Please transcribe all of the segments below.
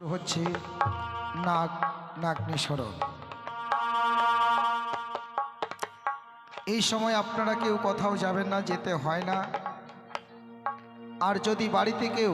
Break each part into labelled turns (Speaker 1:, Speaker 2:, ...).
Speaker 1: হচ্ছে নাক নাকনি সরল এই সময় আপনারা কেউ কোথাও যাবেন না, যেতে হয় না। আর যদি বাড়িতে কেউ,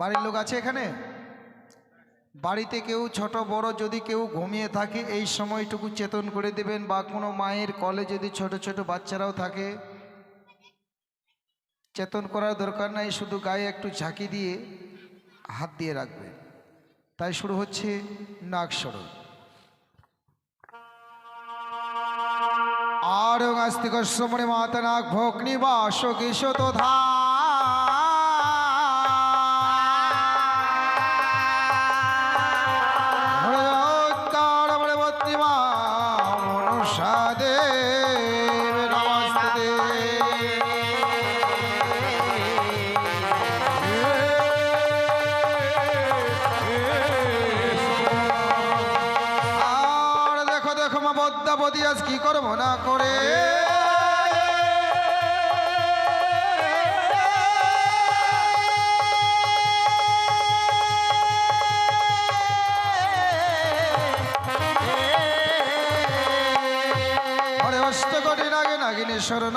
Speaker 1: বাড়ির লোক আছে এখানে? বাড়িতে কেউ, ছোট, বড় যদি কেউ ঘুমিয়ে থাকে, এই সময়টুকু চেতন করে দেবেন বা কোনো মায়ের কলে যদি ছোট ছোট বাচ্চারাও থাকে, চেতন করার দরকার নাই, শুধু গায়ে একটু ঝাঁকি দিয়ে হাত দিয়ে রাখবে। তাই শুরু হচ্ছে নাক সরল। আর আস্তিক সমরে আজ কি করব না করে? অষ্ট কোটি নাগে নাগিনী স্মরণ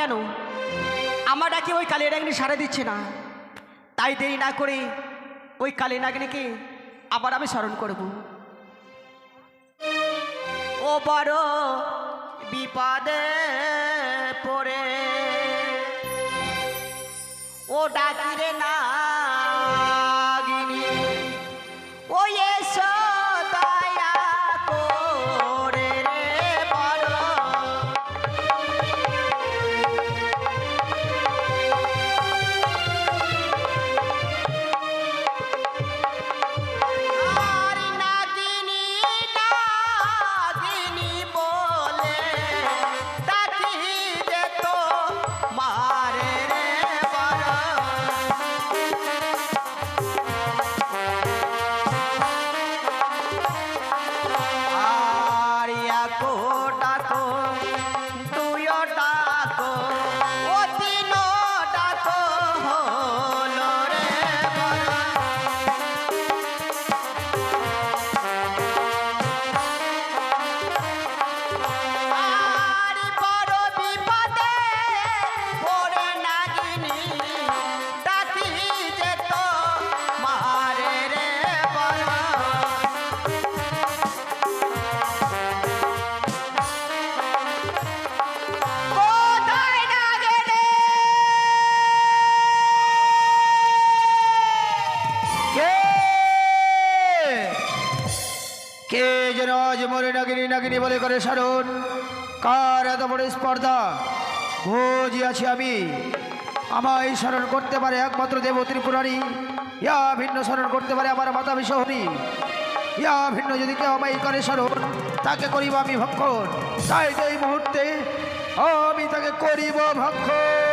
Speaker 2: কেন? আমার ডাকে ওই কালী নাগিনী সারা দিচ্ছে না। তাই দেরি না করে ওই কালী নাগিনীকে আবার আমি স্মরণ করব। ও বড় বিপদে পড়ে। ও ডাকিরে না
Speaker 3: বলে করে এত বড় স্পর্ধা? বুঝিয়াছি আমি। আমায় স্মরণ করতে পারে একমাত্র দেব ত্রিপুরারি ইয়া ভিন্ন স্মরণ করতে পারে আমার মাতা বিশহরী ইয়া ভিন্ন যদি কেউ আমায় করে স্মরণ, তাকে করিব আমি ভক্ষণ। তাই তো এই মুহূর্তে আমি তাকে করিব ভক্ষণ।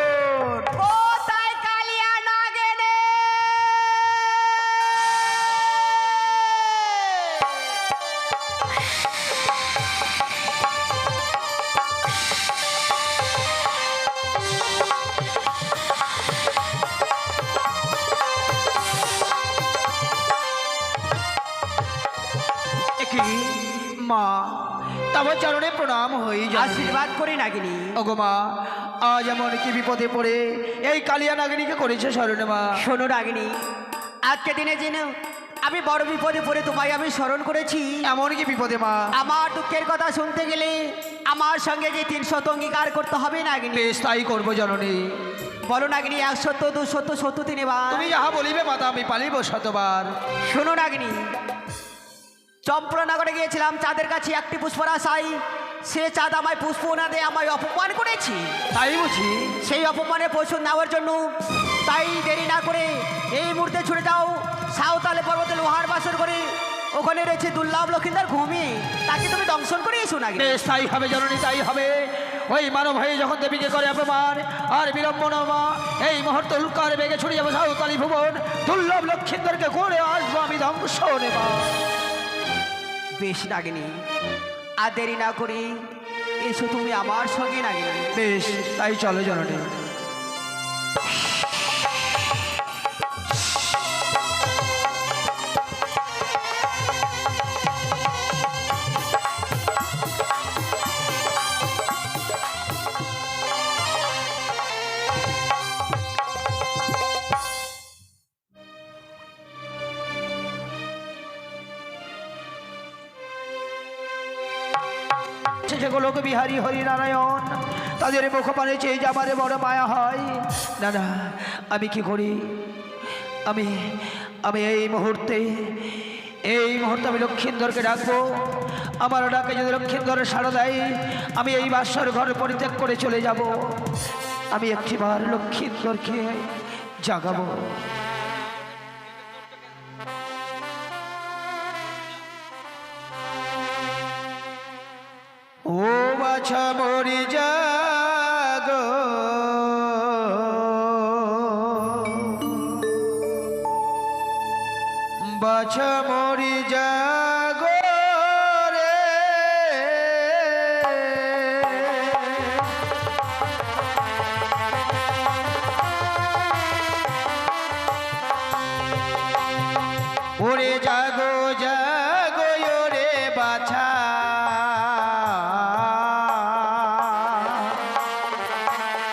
Speaker 2: করি নাগিনী।
Speaker 3: ওগো মা আজ এমন কি বিপদে পড়ে? এই কালিয়া নাগিনীকে করেছে স্মরণে মা।
Speaker 2: শোনো রাগিনী আজকে দিনে জেনে আমি বড় বিপদে পড়ে তোমায় আমি স্মরণ করেছি।
Speaker 3: এমন কি বিপদে মা?
Speaker 2: আমার দুঃখের কথা শুনতে গেলে আমার সঙ্গে যে তিন শত অঙ্গীকার করতে হবে নাগিনী।
Speaker 3: বেশ তাই করব জননী।
Speaker 2: বলো নাগিনী এক সত্য দু সত্য সত্য তিন এবার
Speaker 3: তুমি যাহা বলিবে মাতা আমি পালিব শতবার।
Speaker 2: শোনো নাগিনী চম্পলনগরে গিয়েছিলাম চাঁদের কাছে একটি পুষ্পরাশাই সে চাঁদ আমায় পুষ্প না দিয়ে আমায় অপমান করেছি।
Speaker 3: তাই বুঝি
Speaker 2: সেই অপমানে পৌঁছন নেওয়ার জন্য তাই দেরি না করে এই মুহূর্তে ছুটে যাও। সাঁওতালে পর্বতে লোহার বাসর করে ওখানে রয়েছে দুর্লভ লক্ষিন্দার ঘুমি। তাকে তুমি দংশন করে এসো না
Speaker 3: তাই হবে জননী তাই হবে। ওই মানব ভাই যখন দেবীকে করে অপমান আর বিড়ম্বনা মা এই মুহূর্তে উল্কার বেগে ছুটে যাব সাঁওতালি ভুবন। দুর্লভ লক্ষিন্দরকে করে আসব আমি ধ্বংস নেবা
Speaker 2: বেশ নাগিনী আর দেরি না করি। এসো তুমি আমার সঙ্গে নাগিনী
Speaker 3: বেশ তাই চলো জননী। বিহারী হরিনারায়ণ। তাদের মুখপানে চেয়ে যাবারে বড় মায়া হয়। না আমি কি করি? আমি আমি এই মুহূর্তে এই মুহূর্তে আমি লক্ষ্মীন্দরকে ডাকবো। আমার ডাকে যদি লক্ষ্মীন্দর সাড়া দেয়, আমি এই বাসর ঘর পরিত্যাগ করে চলে যাব। আমি একটিবার লক্ষ্মীন্দরকে জাগাবো।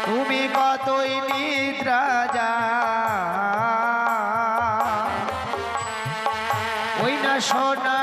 Speaker 3: তুমি কতই নিদ্রা যা। ওই না সোনার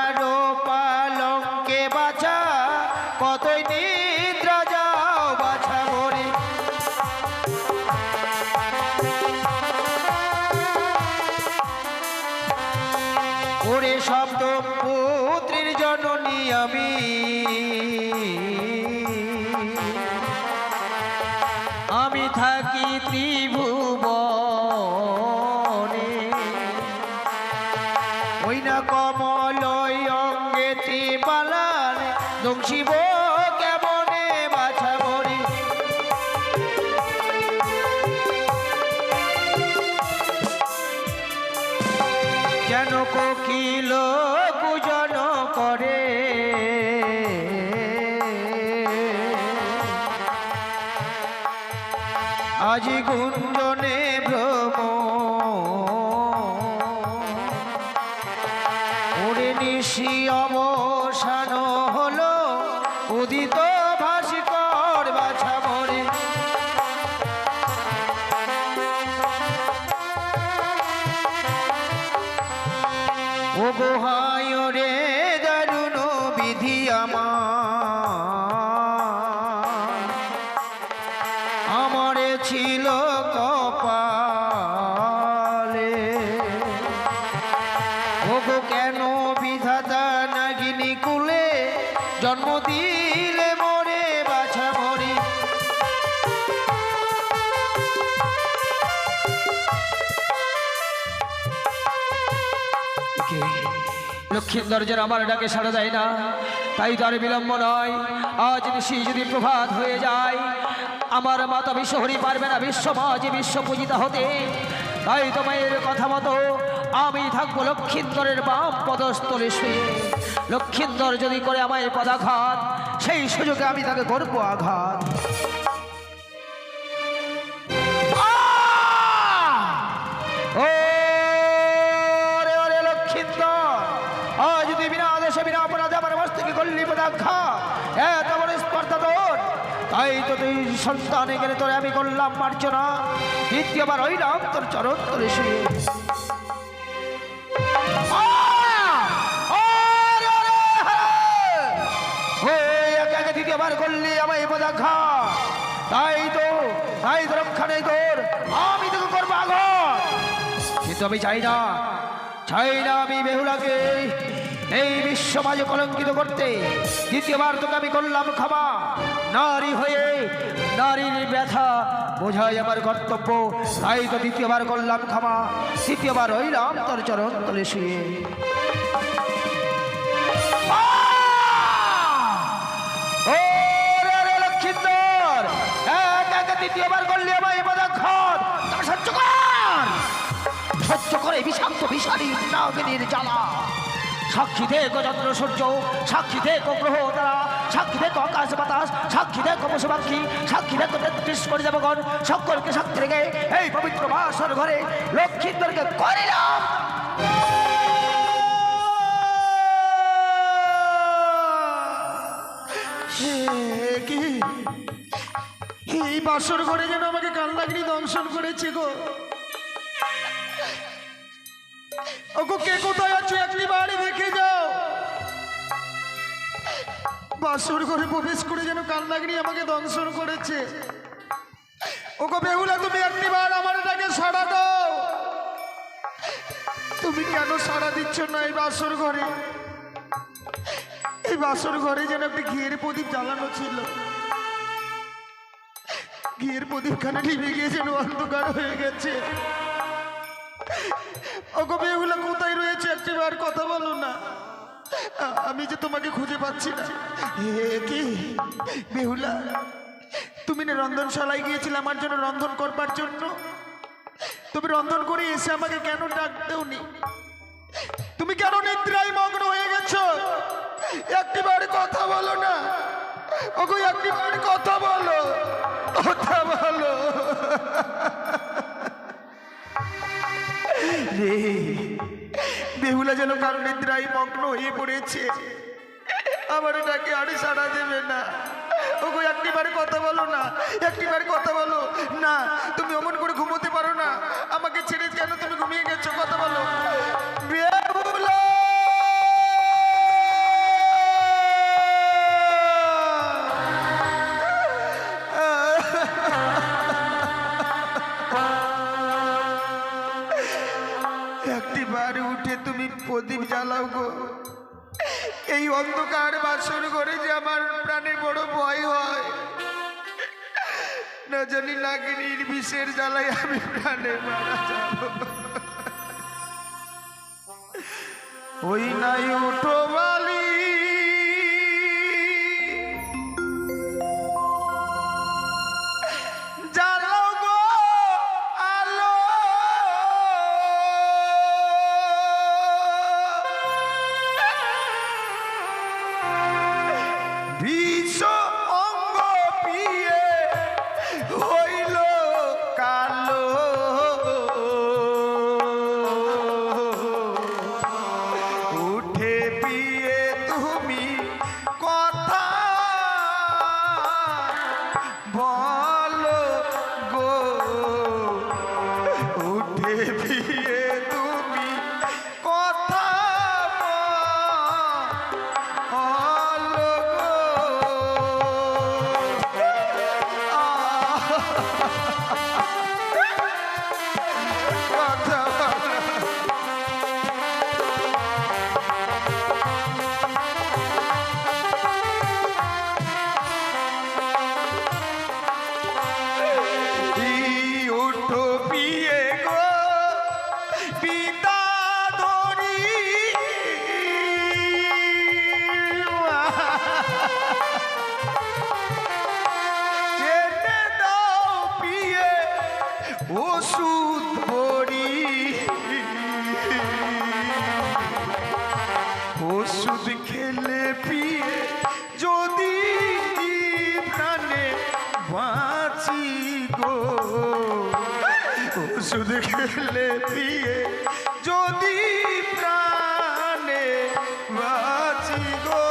Speaker 3: কোকিল পূজন করে আজি গুঞ্জনে ছিল কপালে। ও গো কেন বিধাতা নাগিনী কুলে জন্ম দিলে মরে বাছা মরি? লক্ষ্মীন্দর যেন আমার ডাকে সাড়া দেয় না, তাই তার বিলম্ব নয়। আজ নিশি যদি প্রভাত হয়ে যায় আমার মাতা বিশ্বহরি পারবে না বিশ্ব মাঝে বিশ্ব পূজিতা হতে। তাই তোমার কথা মতো আমি থাকব লক্ষ্মীন্দরের বাম পদস্থলে শুয়ে। লক্ষ্মীন্দর যদি করে আমায় পদাঘাত, সেই সুযোগে আমি তাকে করব আঘাত। লক্ষিন্দর, আজ তুই বিনা আদেশে, বিনা অপরাধে আমার মস্তকে করলি পদাক্ষা এত বড় স্পর্ধা তোর তাই তো তুই সন্তানে গেলে তোরে আমি করলাম মার্জনা দ্বিতীয়বার হইলাম, তোর চরণ তোরে শুয়ে। দ্বিতীয়বার করলি আমায় তাই তো, তাই আমি তোকে কিন্তু আমি চাই না চাই না আমি এই করতে। দ্বিতীয়বার তোকে আমি করলাম ক্ষমা। নারী হয়ে নারীর ব্যথা, বোঝাই আমার কর্তব্য। তাই তো দ্বিতীয়বার করলাম ক্ষমা, তৃতীয়বার হইলাম তোর চরণ তলে শুয়ে। দ্বিতীয়বার কর! বিষাক্ত সাক্ষী দেখো চন্দ্র সূর্য, সাক্ষী দেখো গ্রহ তারা। সাক্ষী দেখো আকাশ বাতাস, সাক্ষী দেখো পশু পাখি সাক্ষী দেখো তেত্রিশ করে দেবগণ সকলকে সাক্ষী রেখে এই পবিত্র বাসর ঘরে লক্ষ্মীন্দরকে করিলাম।
Speaker 4: কি? এই বাসর ঘরে যেন আমাকে কান্নাগিরি দংশন করেছে গো। ওগো কে কোথায় আছো? একটি বাড়ি দেখে যাও। বাসর ঘরে প্রবেশ করে যেন কান্নাগিরি আমাকে দংশন করেছে। ওগো বেহুলা, তুমি একটি বার আমার এটাকে সাড়া দাও। তুমি কেন সাড়া দিচ্ছ না এই বাসর ঘরে? এই বাসর ঘরে যেন একটি ঘিয়ের প্রদীপ জ্বালানো ছিল। ঘিয়ের প্রদীপখানে গিয়ে যেন অন্ধকার হয়ে গেছে। ওগো বেহুলা, কোথায় রয়েছে? একটিবার কথা বলো না। আমি যে তোমাকে খুঁজে পাচ্ছি না। বেহুলা, তুমি না রন্ধনশালায় গিয়েছিলে আমার জন্য রন্ধন করবার জন্য? তুমি রন্ধন করে এসে আমাকে কেন ডাক দেওনি? তুমি কেন নিদ্রায় মগ্ন হয়ে গেছো? একটিবার কথা বলো না। ওগো, একটিবার কথা বলো। কথা বলো। রে, বেহুলা যেন কারও নিদ্রায় মগ্ন হয়ে পড়েছে। আমার ডাকে আড়ি সাড়া দেবে না। ওগো, একটিবার কথা বলো না, একটিবার কথা বলো। না, তুমি অমন করে ঘুমোতে পারো না। আমাকে ছেড়ে কেন তুমি ঘুমিয়ে গেছো? কথা বলো। বেহুলা! একটি বার উঠে তুমি প্রদীপ জ্বালাও গো। এই অন্ধকার বাসর করে যে আমার প্রাণে বড় ভয় হয়। না জানি নাগিনীর বিষের জ্বালায় আমি প্রাণে মারা যাব। ওই নাই উঠো भी বাঁচি গো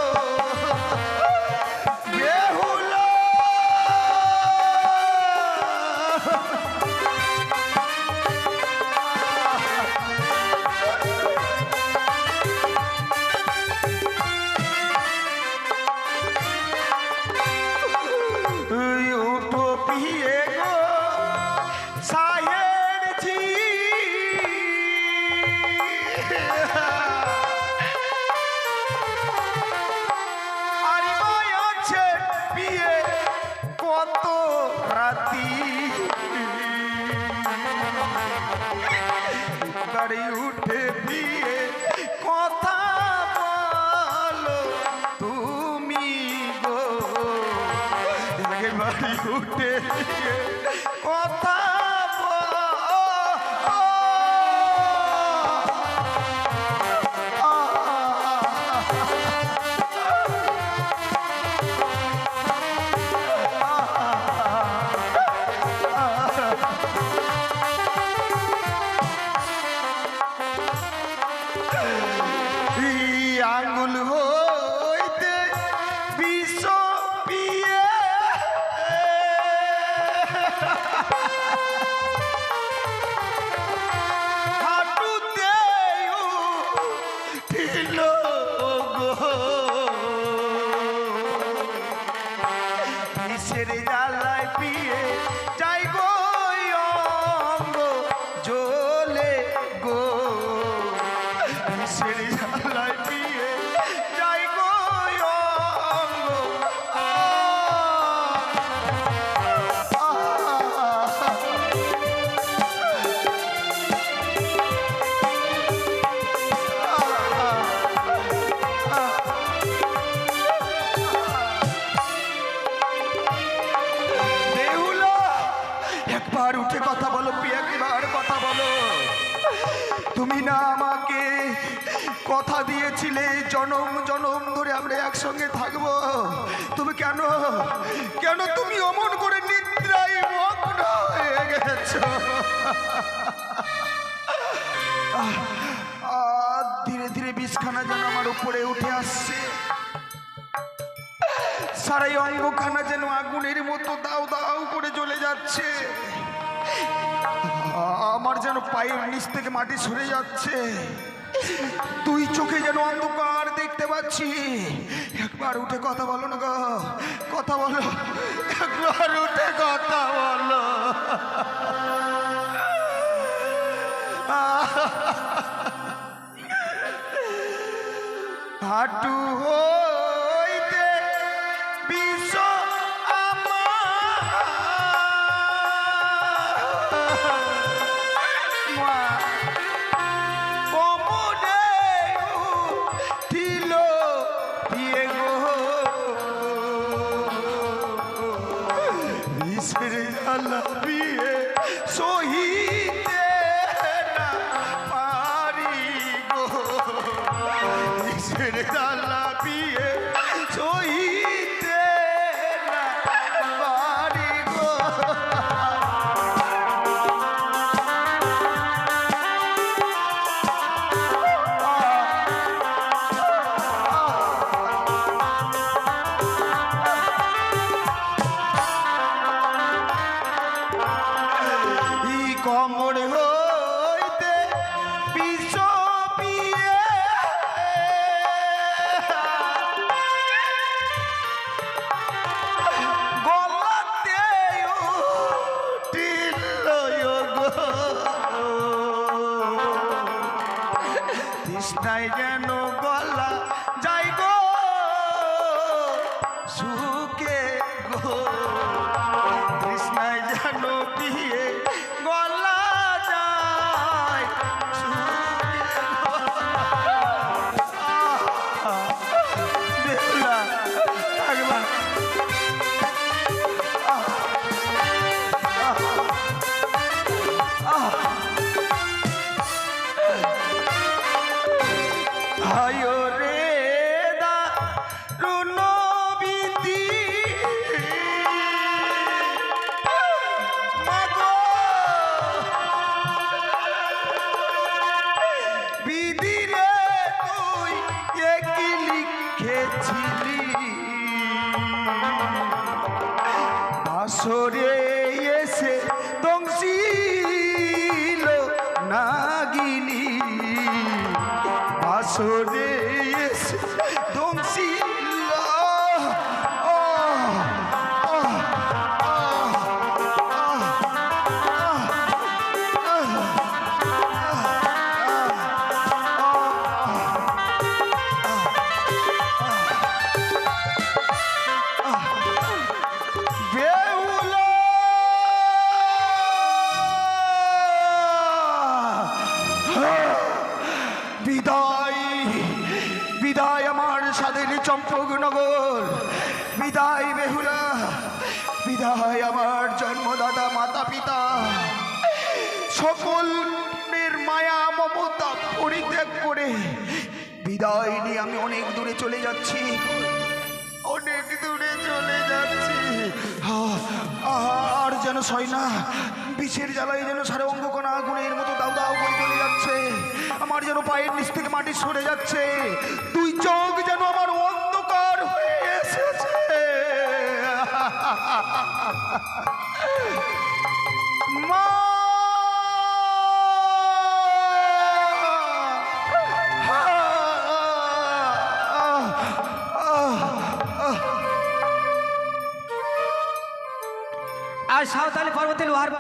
Speaker 4: উঠে বিষের জ্বালায় আমাকে কথা দিয়েছিলে, জনম জনম ধরে আমরা একসঙ্গে থাকব। তুমি কেন? কেন তুমি অমন করে নিদ্রায় মগ্ন হয়ে গেছো? ধীরে ধীরে বিষখানা যেন আমার উপরে উঠে আসছে। সারাই অঙ্গখানা যেন আগুনের মতো দাও দাও করে জ্বলে যাচ্ছে। আমার যেন পায়ের নিচ থেকে মাটি সরে যাচ্ছে। তুই চোখে যেন অন্ধকার দেখতে পাচ্ছি। একবার উঠে কথা বলো না গো, কথা বলো। একবার উঠে কথা বলো। হাটু হইতে আসরে সকলের মায়া, মমতা পরিত্যাগ করে বিদায় নিয়ে আমি অনেক দূরে চলে যাচ্ছি। অনেক দূরে চলে যাচ্ছি। আর যেন সয় না, বিষের জ্বালায় যেন সারা অঙ্গকণা আগুনের মতো দাউ দাউ করে চলে যাচ্ছে। আমার যেন পায়ের নিচ থেকে মাটি সরে যাচ্ছে। দুই চোখ যেন আমার অন্ধকার হয়ে এসেছে। মা!
Speaker 2: আর সাঁওতালি পর্বতের লোহার